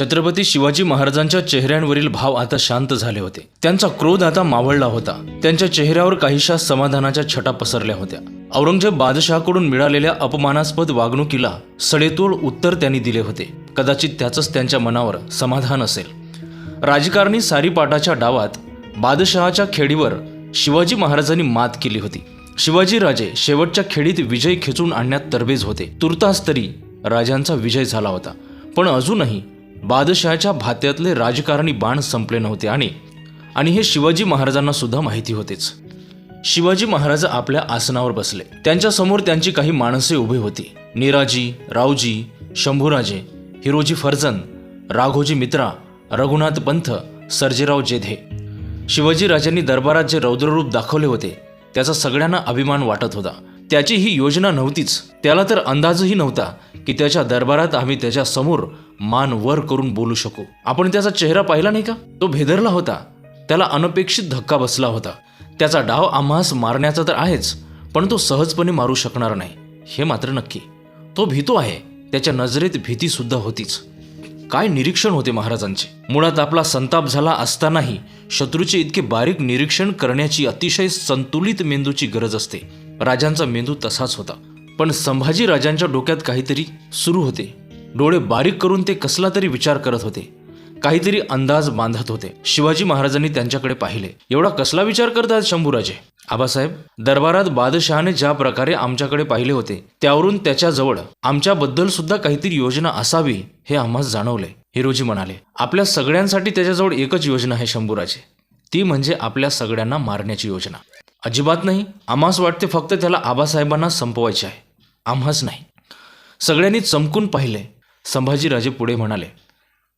छत्रपती शिवाजी महाराजांच्या चेहऱ्यांवरील भाव आता शांत झाले होते. त्यांचा क्रोध आता मावळला होता. त्यांच्या चेहऱ्यावर काहीशा समाधानाच्या छटा पसरल्या होत्या. औरंगजेब बादशहाकडून मिळालेल्या अपमानास्पद वागणुकीला सडेतोड उत्तर त्यांनी दिले होते. कदाचित त्याचंच त्यांच्या मनावर समाधान असेल. राजकारणी सारीपाटाच्या डावात बादशहाच्या खेडीवर शिवाजी महाराजांनी मात केली होती. शिवाजी राजे शेवटच्या खेडीत विजय खेचून आणण्यात तरबेज होते. तुर्तास तरी राजांचा विजय झाला होता. पण अजूनही बादशहाच्या भात्यातले राजकारणी बाण संपले नव्हते आणि आणि हे शिवाजी महाराजांना सुद्धा माहिती होतेच. शिवाजी महाराज आपल्या आसनावर बसले. त्यांच्यासमोर त्यांची काही माणसे उभी होती. निराजी रावजी शंभूराजे हिरोजी फर्जन राघोजी मित्रा रघुनाथ पंथ सर्जेराव जेधे. शिवाजी राजांनी दरबारात जे रौद्ररूप दाखवले होते त्याचा सगळ्यांना अभिमान वाटत होता. त्याची ही योजना नव्हतीच. त्याला तर अंदाजही नव्हता की त्याच्या दरबारात आम्ही त्याच्यासमोर मान वर करून बोलू शकू. आपण त्याचा चेहरा पाहिला नाही का? तो भेदरला होता. त्याला अनपेक्षित धक्का बसला होता. त्याचा डाव आम्हास मारण्याचा तर आहेच पण तो सहजपणे मारू शकणार नाही. हे मात्र नक्की. तो भीतो आहे. त्याच्या नजरेत भीती सुद्धा होतीच. काय निरीक्षण होते महाराजांचे? मुळात आपला संताप झाला असतानाही शत्रूचे इतके बारीक निरीक्षण करण्याची अतिशय संतुलित मेंदूची गरज असते. राजांचा मेंदू तसाच होता. पण संभाजी राजांच्या डोक्यात काहीतरी सुरू होते. डोळे बारीक करून ते कसला तरी विचार करत होते. काहीतरी अंदाज बांधत होते. शिवाजी महाराजांनी त्यांच्याकडे पाहिले. एवढा कसला विचार करतात शंभूराजे? आबासाहेब दरबारात बादशहाने ज्या प्रकारे आमच्याकडे पाहिले होते त्यावरून त्याच्याजवळ आमच्याबद्दल सुद्धा काहीतरी योजना असावी हे आम्हास जाणवले. हिरोजी म्हणाले आपल्या सगळ्यांसाठी त्याच्याजवळ एकच योजना आहे शंभूराजे. ती म्हणजे आपल्या सगळ्यांना मारण्याची योजना. अजिबात नाही आम्हास वाटते फक्त त्याला आबासाहेबांना संपवायचे आहे. आम्हास नाही. सगळ्यांनी चमकून पाहिले. संभाजीराजे पुढे म्हणाले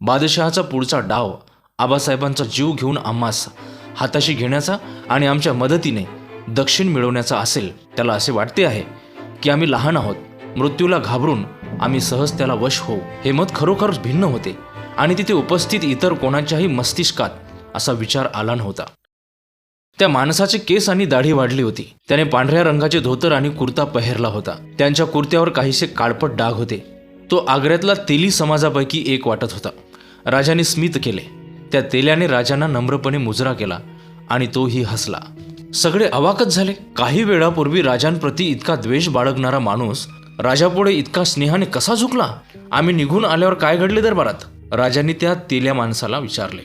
बादशहाचा पुढचा डाव आबासाहेबांचा जीव घेऊन आम्हास हाताशी घेण्याचा आणि आमच्या मदतीने दक्षिण मिळवण्याचा असेल त्याला असे वाटते आहे की आम्ही लहान आहोत. मृत्यूला घाबरून आम्ही सहज त्याला वश होऊ. हे मत खरोखर भिन्न होते आणि तिथे उपस्थित इतर कोणाच्याही मस्तिष्कात असा विचार आला नव्हता. त्या माणसाचे केस आणि दाढी वाढली होती. त्याने पांढऱ्या रंगाचे धोतर आणि कुर्ता पहिरला होता. त्यांच्या कुर्त्यावर काहीसे काळपट डाग होते. तो आग्र्यातला तेली समाजापैकी एक वाटत होता. राजाने स्मित केले. त्या तेल्याने राजांना नम्रपणे मुजरा केला आणि तोही हसला. सगळे अवाकच झाले. काही वेळापूर्वी राजांप्रती इतका द्वेष बाळगणारा माणूस राजापुढे इतका स्नेहाने कसा झुकला? आम्ही निघून आल्यावर काय घडले दरबारात? राजांनी त्या तेल्या माणसाला विचारले.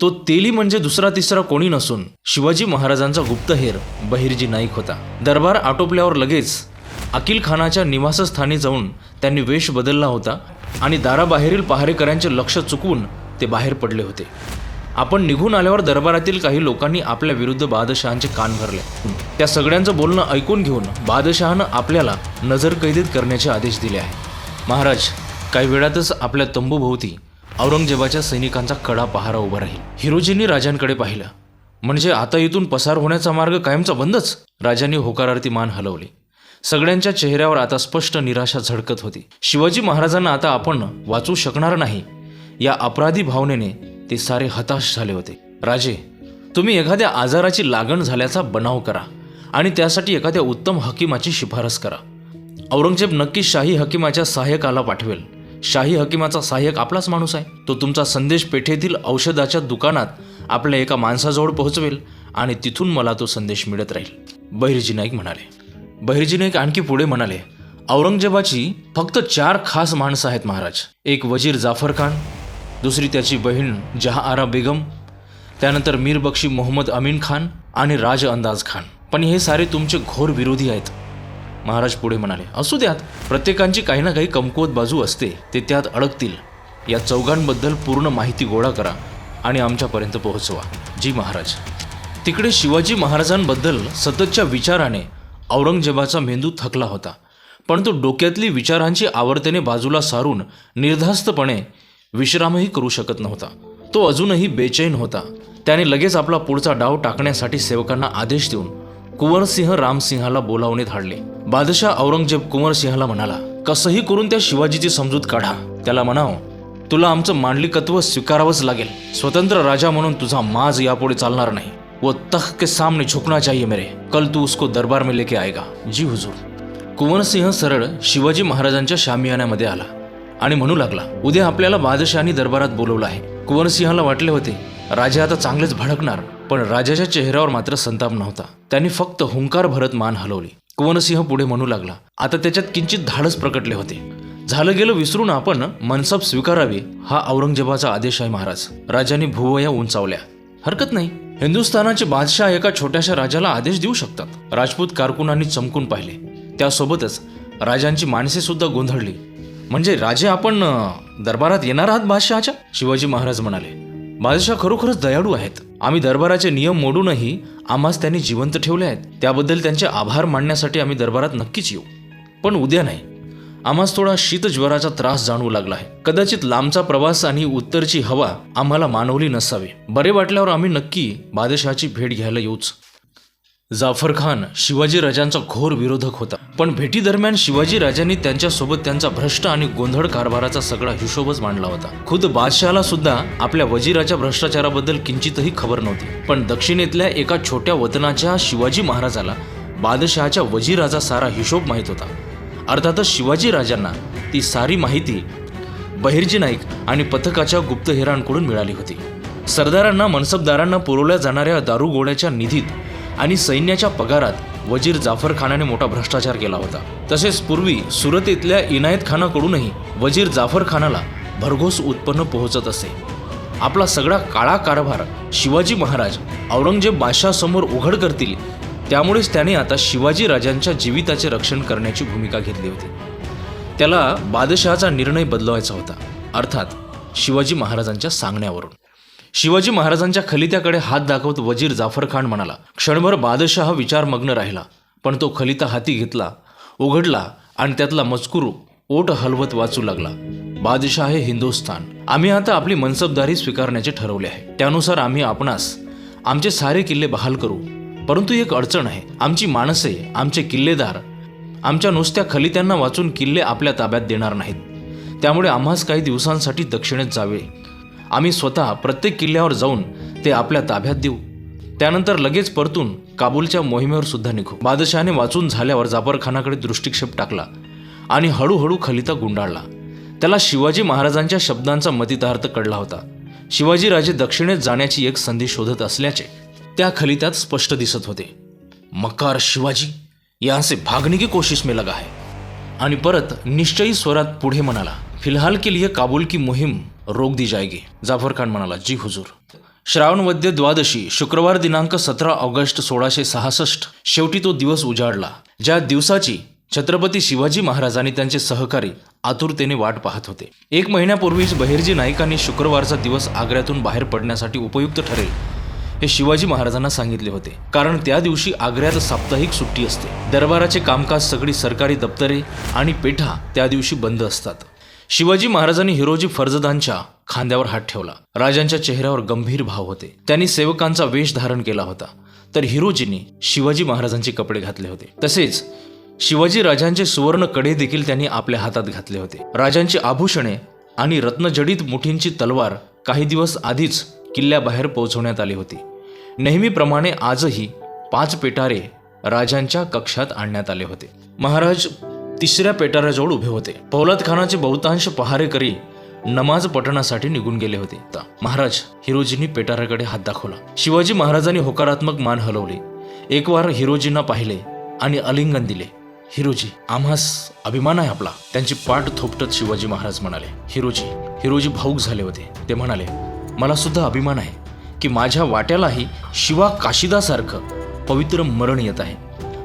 तो तेली म्हणजे दुसरा तिसरा कोणी नसून शिवाजी महाराजांचा गुप्तहेर बहिर्जी नाईक होता. दरबार आटोपल्यावर लगेच अकिल खानाच्या निवासस्थानी जाऊन त्यांनी वेश बदलला होता आणि दाराबाहेरील पहारेकऱ्यांचे लक्ष चुकवून ते बाहेर पडले होते. आपण निघून आल्यावर दरबारातील काही लोकांनी आपल्या विरुद्ध बादशहांचे कान भरले. त्या सगळ्यांचं बोलणं ऐकून घेऊन बादशहानं आपल्याला नजरकैदेत करण्याचे आदेश दिले आहे महाराज काही वेळातच आपल्या तंबूभोवती औरंगजेबाच्या सैनिकांचा कडा पहारा उभा राहील. हिरोजींनी राजांकडे पाहिलं. म्हणजे आता इथून पसार होण्याचा मार्ग कायमचा बंदच? राजांनी होकारार्थी मान हलवली. सगळ्यांच्या चेहऱ्यावर आता स्पष्ट निराशा झळकत होती. शिवाजी महाराजांना आता आपण वाचू शकणार नाही. या अपराधी भावनेने ते सारे हताश झाले होते. राजे तुम्ही एखाद्या आजाराची लागण झाल्याचा बनाव करा आणि त्यासाठी एखाद्या उत्तम हकीमाची शिफारस करा. औरंगजेब नक्की शाही हकीमाच्या सहाय्यकाला पाठवेल. शाही हकीमाचा सहाय्यक आपलाच माणूस आहे. तो तुमचा संदेश पेठेतील औषधाच्या दुकानात आपल्या एका माणसाजवळ पोहोचवेल आणि तिथून मला तो संदेश मिळत राहील. बहिर्जी नाईक म्हणाले. बहिर्जी नाईक आणखी पुढे म्हणाले औरंगजेबाची फक्त चार खास माणसं आहेत महाराज. एक वजीर जाफर खान दुसरी त्याची बहीण जहाआरा बेगम त्यानंतर मीर बक्षी मोहम्मद अमीन खान आणि राज अंदाज खान. पण हे सारे तुमचे घोर विरोधी आहेत. महाराज पुढे म्हणाले असू द्यात प्रत्येकांची काही ना काही कमकुवत बाजू असते. ते त्यात अडकतील. या चौघांबद्दल पूर्ण माहिती गोळा करा आणि आमच्यापर्यंत पोहोचवा. जी महाराज. तिकडे शिवाजी महाराजांबद्दल सततच्या विचाराने औरंगजेबाचा मेंदू थकला होता. पण तो डोक्यातली विचारांची आवर्तेने बाजूला सारून निर्धास्तपणे विश्रामही करू शकत नव्हता. तो अजूनही बेचैन होता. त्याने लगेच आपला पुढचा डाव टाकण्यासाठी सेवकांना आदेश देऊन कुंवरसिंह रामसिंहाला बोलावणे धाडले. बादशाह औरंगजेब कुंवरसिंहाला म्हणाला कसंही करून त्या शिवाजीची समजूत काढा. त्याला म्हणाव तुला आमचं मांडलिकत्व स्वीकारावंच लागेल. स्वतंत्र राजा म्हणून तुझा माज यापुढे चालणार नाही. वो तख्त के सामने झुकना चाहिए मेरे। कल तू उसको दरबार में लेके आएगा। जी हुजूर। कुंवरसिंह सरळ शिवाजी महाराजांच्या शामियानामध्ये आला आणि म्हणू लागला उद्या आपल्याला बादशहानी दरबारात बोलवलं आहे. कुंवरसिंहाला वाटले होते राजा आता चांगलेच भडकणार पण राजाच्या चेहऱ्यावर मात्र संताप नव्हता. त्यांनी फक्त हुंकार भरत मान हलवली. कुंवरसिंह पुढे म्हणू लागला आता त्याच्यात किंचित धाडस प्रकटले होते. झालं गेलं विसरून आपण मनसब स्वीकारावी हा औरंगजेबाचा आदेश आहे महाराज. राजांनी भुवया उंचावल्या. हरकत नाही. हिंदुस्थानाचे बादशाह एका छोट्याशा राजाला आदेश देऊ शकतात. राजपूत कारकुनांनी चमकून पाहिले. त्यासोबतच राजांची माणसे सुद्धा गोंधळली. म्हणजे राजे आपण दरबारात येणार आहात बादशहाच्या? शिवाजी महाराज म्हणाले बादशाह खरोखरच दयाळू आहेत. आम्ही दरबाराचे नियम मोडूनही आम्हास त्यांनी जिवंत ठेवले आहेत. त्याबद्दल त्यांचे आभार मानण्यासाठी आम्ही दरबारात नक्कीच येऊ. पण उद्या नाही. आम्हाच थोडा शीतज्वराचा त्रास जाणवू लागला आहे. कदाचित लांबचा प्रवास आणि उत्तरची हवा आम्हाला मानवली नसावी. बरे वाटल्यावर आम्ही नक्की बादशहाची भेट घ्यायला येऊच. जाफर खान शिवाजी राजांचा घोर विरोधक होता. पण भेटीदरम्यान शिवाजी राजांनी त्यांच्यासोबत त्यांचा भ्रष्ट आणि गोंधळ कारभाराचा सगळा हिशोबच मांडला होता. खुद बादशहाला सुद्धा आपल्या वजीराच्या भ्रष्टाचाराबद्दल किंचितही खबर नव्हती. पण दक्षिणेतल्या एका छोट्या वतनाच्या शिवाजी महाराजाला बादशहाच्या वजीराचा सारा हिशोब माहीत होता. अर्थातच शिवाजी राजांना ती सारी माहिती बहिर्जी नाईक आणि पथकाच्या गुप्तहेरांकडून मिळाली होती. सरदारांना मनसबदारांना पुरवल्या जाणाऱ्या दारुगोळ्याच्या निधीत आणि सैन्याच्या पगारात वजीर जाफर खानाने मोठा भ्रष्टाचार केला होता. तसेच पूर्वी सुरतेतल्या इनायत खानाकडूनही वजीर जाफर खानाला भरघोस उत्पन्न पोहोचत असे. आपला सगळा काळा कारभार शिवाजी महाराज औरंगजेब बादशाहसमोर उघड करतील त्यामुळेच त्याने आता शिवाजी राजांच्या जीविताचे रक्षण करण्याची भूमिका घेतली होती. त्याला बादशहाचा निर्णय बदलवायचा होता अर्थात शिवाजी महाराजांच्या सांगण्यावरून. शिवाजी महाराजांच्या खलित्याकडे हात दाखवत वजीर जाफर खान म्हणाला क्षणभर बादशहा विचारमग्न राहिला पण तो खलिता हाती घेतला उघडला आणि त्यातला मजकूर ओट हलवत वाचू लागला. बादशाह हे हिंदुस्थान. आम्ही आता आपली मनसबदारी स्वीकारण्याचे ठरवले आहे. त्यानुसार आम्ही आपणास आमचे सारे किल्ले बहाल करू परंतु एक अडचण आहे. आमची माणसे आमचे किल्लेदार आमच्या नुसत्या खलित्यांना वाचून किल्ले आपल्या ताब्यात देणार नाहीत. त्यामुळे आम्हास काही दिवसांसाठी दक्षिणेत जावे. आम्ही स्वतः प्रत्येक किल्ल्यावर जाऊन ते आपल्या ताब्यात देऊ. त्यानंतर लगेच परतून काबूलच्या मोहिमेवर सुद्धा निघू. बादशहाने वाचून झाल्यावर जाफरखानाकडे दृष्टिक्षेप टाकला आणि हळूहळू खलिता गुंडाळला. त्याला शिवाजी महाराजांच्या शब्दांचा मतितार्थ कळला होता. शिवाजीराजे दक्षिणेत जाण्याची एक संधी शोधत असल्याचे त्या खलित्यात स्पष्ट दिसत होते. मकार शिवाजी यहाँ भागने की कोशिश में लगा है. आणि परत निश्चयी स्वरात पुढे म्हणाला फिलहाल के लिए काबूल की मोहीम रोक दी जाएगी. जाफर खान म्हणाला जी हुजूर. श्रावण वद्य द्वादशी शुक्रवार दिनांक सतरा ऑगस्ट सोळाशे सहासष्ट शेवटी तो दिवस उजाडला ज्या दिवसाची छत्रपती शिवाजी महाराजांनी त्यांचे सहकारी आतुरतेने वाट पाहत होते. एक महिन्यापूर्वीच बहिर्जी नाईकांनी शुक्रवारचा दिवस आग्र्यातून बाहेर पडण्यासाठी उपयुक्त ठरेल हे शिवाजी महाराजांना सांगितले होते. कारण त्या दिवशी आग्र्यात साप्ताहिक सुट्टी असते. दरबाराचे कामकाज सगळी सरकारी दप्तरे आणि पेठा त्या दिवशी बंद असतात. शिवाजी महाराजांनी हिरोजी फर्जदांच्या खांद्यावर हात ठेवला. राजांच्या चेहऱ्यावर गंभीर भाव होते. त्यांनी सेवकांचा वेश धारण केला होता. तर हिरोजींनी शिवाजी महाराजांचे कपडे घातले होते. तसेच शिवाजी राजांचे सुवर्णकडे देखील त्यांनी आपल्या हातात घातले होते. राजांची आभूषणे आणि रत्नजडित मुठींची तलवार काही दिवस आधीच किल्ल्याबाहेर पोहोचवण्यात आली होती. नेहमीप्रमाणे आजही पाच पेटारे राजांच्या कक्षात आणण्यात आले होते. महाराज तिसऱ्या पेटाऱ्याजवळ उभे होते. पौलाद खानाचे बहुतांश पहारेकरी नमाज पठणासाठी निघून गेले होते. महाराज हिरोजींनी पेटाऱ्याकडे हात दाखवला. शिवाजी महाराजांनी होकारात्मक मान हलवले. एक वार हिरोजींना पाहिले आणि अलिंगन दिले. हिरोजी आम्हास अभिमान आहे आपला. त्यांची पाठ थोपटत शिवाजी महाराज म्हणाले. हिरोजी हिरोजी भाऊक झाले होते. ते म्हणाले मला सुद्धा अभिमान आहे. की माझ्या वाट्यालाही शिवा काशिदासारखं पवित्र मरण येत आहे.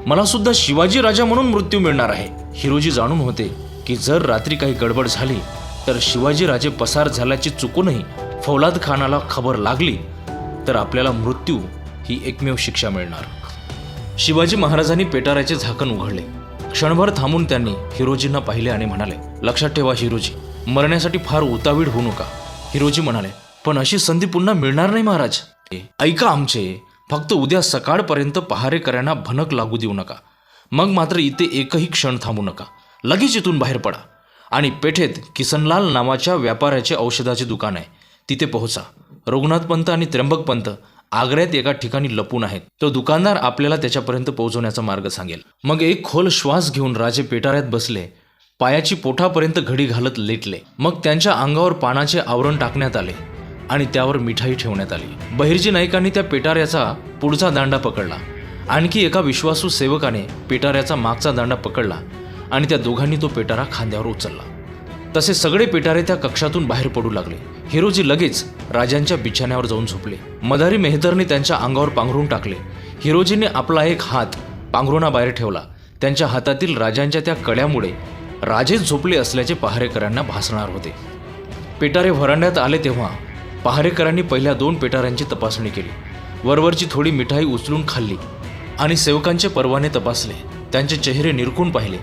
मला सुद्धा शिवाजी राजा म्हणून मृत्यू मिळणार आहे. हिरोजी जाणून होते की जर रात्री काही गडबड झाली तर शिवाजी राजे पसार झाल्याची चुकूनही फौलाद खानाला खबर लागली तर आपल्याला मृत्यू ही एकमेव शिक्षा मिळणार. शिवाजी महाराजांनी पेटाऱ्याचे झाकण उघडले. क्षणभर थांबून त्यांनी हिरोजींना पाहिले आणि म्हणाले लक्षात ठेवा हिरोजी मरण्यासाठी फार उतावीळ होऊ नका. हिरोजी म्हणाले पण अशी संधी पुन्हा मिळणार नाही महाराज. ऐका आमचे फक्त उद्या सकाळपर्यंत पहारेकऱ्यांना भनक लागू देऊ नका. मग मात्र इथे एकही क्षण थांबू नका. लगेच इथून बाहेर पडा. आणि पेठेत किसनलाल नावाच्या व्यापाऱ्याचे औषधाचे दुकान आहे. तिथे पोहोचा. रघुनाथ पंत आणि त्र्यंबक पंत आग्र्यात एका ठिकाणी लपून आहेत. तो दुकानदार आपल्याला त्याच्यापर्यंत पोहोचवण्याचा मार्ग सांगेल. मग एक खोल श्वास घेऊन राजे पेटाऱ्यात बसले. पायाची पोटापर्यंत घडी घालत लेटले. मग त्यांच्या अंगावर पानाचे आवरण टाकण्यात आले. आणि त्यावर मिठाई ठेवण्यात आली. बहिर्जी नाईकांनी त्या पेटाऱ्याचा पुढचा दांडा पकडला. आणखी एका विश्वासू सेवकाने पेटाऱ्याचा मागचा दांडा पकडला आणि त्या दोघांनी तो पेटारा खांद्यावर उचलला. तसे सगळे पेटारे त्या कक्षातून बाहेर पडू लागले. हिरोजी लगेच राजांच्या बिछाण्यावर जाऊन झोपले. मदारी मेहतरने त्यांच्या अंगावर पांघरून टाकले. हिरोजीने आपला एक हात पांघरुणाबाहेर ठेवला. त्यांच्या हातातील राजांच्या त्या कड्यामुळे राजेच झोपले असल्याचे पहारेकरांना भासणार होते. पेटारे व्हरांड्यात आले तेव्हा पहारेकरांनी पहिल्या दोन पेटाऱ्यांची तपासणी केली. वरवरची थोडी मिठाई उचलून खाल्ली आणि सेवकांचे परवाने तपासले. त्यांचे चेहरे निरखून पाहिले.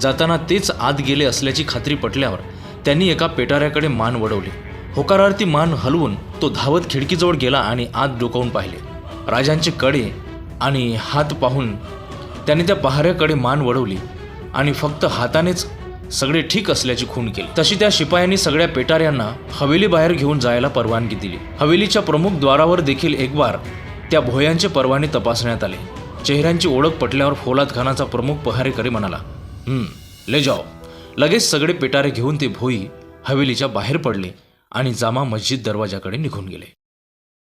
जाताना तेच आत गेले असल्याची खात्री पटल्यावर त्यांनी एका पेटाऱ्याकडे मान वडवली. होकारार्थी मान हलवून तो धावत खिडकीजवळ गेला आणि आत डोकावून पाहिले. राजांचे कडे आणि हात पाहून त्याने त्या पहाऱ्याकडे मान वडवली आणि फक्त हातानेच सगळे ठीक असल्याची खूण केली. तशी त्या शिपायांनी सगळ्या पेटाऱ्यांना हवेली बाहेर घेऊन जायला परवानगी दिली. हवेलीच्या प्रमुख द्वारावर देखील एक बार त्या भोयांचे परवाने तपासण्यात आले. चेहऱ्यांची ओळख पटल्यावर फोलाद खानाचा प्रमुख पहारेकरी म्हणाला हम्म ले जाओ. लगेच सगळे पेटारे घेऊन ते भोई हवेलीच्या बाहेर पडले आणि जामा मस्जिद दरवाजाकडे निघून गेले.